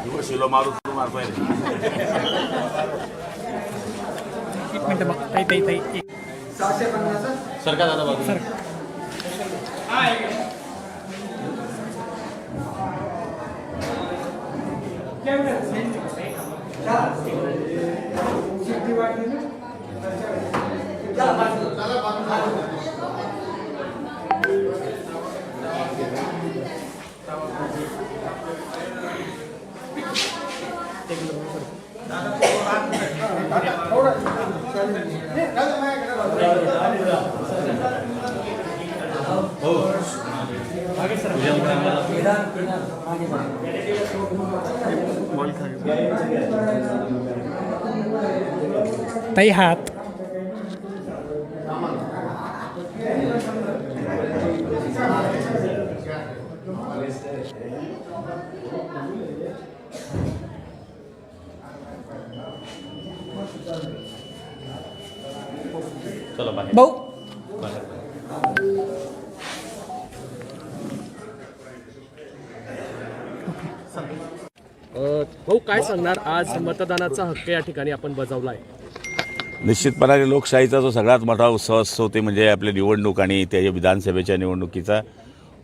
शिलो मारू तू मार पहिले. एक मिनटं बघ ताई ताई ताई एक. सरका दादा बाजू सर. ताई हात चला बाहेर. भाऊ. भाऊ काय सांगणार? आज मतदानाचा हक्क या ठिकाणी आपण बजावला आहे निश्चितपणाने लोकशाहीचा जो सगळ्यात मोठा उत्सव असतो ते म्हणजे आपली निवडणूक आणि त्या विधानसभेच्या निवडणुकीचा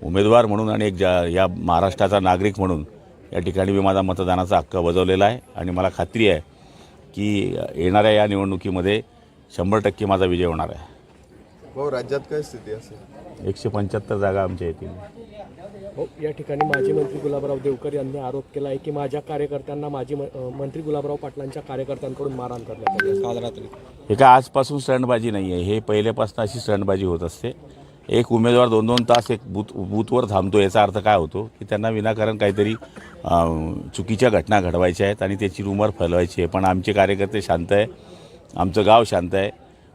उमेदवार म्हणून आणि एक ज्या या महाराष्ट्राचा नागरिक म्हणून या ठिकाणी मी माझा मतदानाचा हक्क बजावलेला आहे. आणि मला खात्री आहे की येणाऱ्या या निवडणुकीमध्ये शंभर टक्के माझा विजय होणार आहे. भाऊ राज्यात काय स्थिती असेल? एकशे पंच्याहत्तर जागा आमच्या येतील. हो या ठिकाणी माजी मंत्री गुलाबराव देवकर यांनी आरोप केला आहे की माझ्या कार्यकर्त्यांना माजी म- अ, मंत्री गुलाबराव पाटलांच्या कार्यकर्त्यांकडून मारहाण करण्यात आली आहे. काल रात्री. हे काय आजपासून स्टंटबाजी नाही आहे हे पहिल्यापासून अशी स्टंटबाजी होत असते. एक उमेदवार दोन दोन तास एक बूथ बूथवर थांबतो याचा अर्थ काय होतो की त्यांना विनाकारण काहीतरी चुकीच्या घटना घडवायच्या आहेत आणि त्याची रुमर फैलवायची आहे. पण आमचे कार्यकर्ते शांत आहे आमचं गाव शांत आहे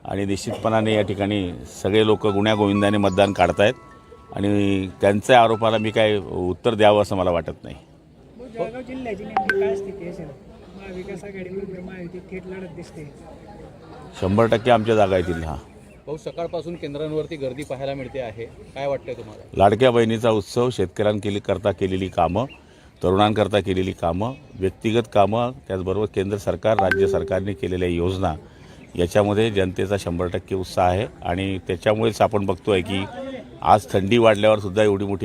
आणि निश्चितपणाने या ठिकाणी सगळे लोक गुण्यागोविंदाने मतदान काढतायत आणि त्यांच्या आरोपाला मी काय उत्तर द्यावं असं मला वाटत नाही. शंभर टक्के आमच्या जागा येतील हा. भाऊ सकाळपासून केंद्रांवरती गर्दी पाहायला मिळते आहे. काय वाटतंय तुम्हाला? लाडक्या बहिणीचा उत्सव शेतकऱ्यांकेली करता केलेली कामं तरुणांकरता केलेली कामं व्यक्तिगत कामं त्याचबरोबर केंद्र सरकार राज्य सरकारने केलेल्या योजना याच्यामध्ये जनतेचा शंभर टक्के उत्साह आहे. आणि त्याच्यामुळेच आपण बघतोय की आज थंडी वाढल्यावर सुद्धा एवढी मोठी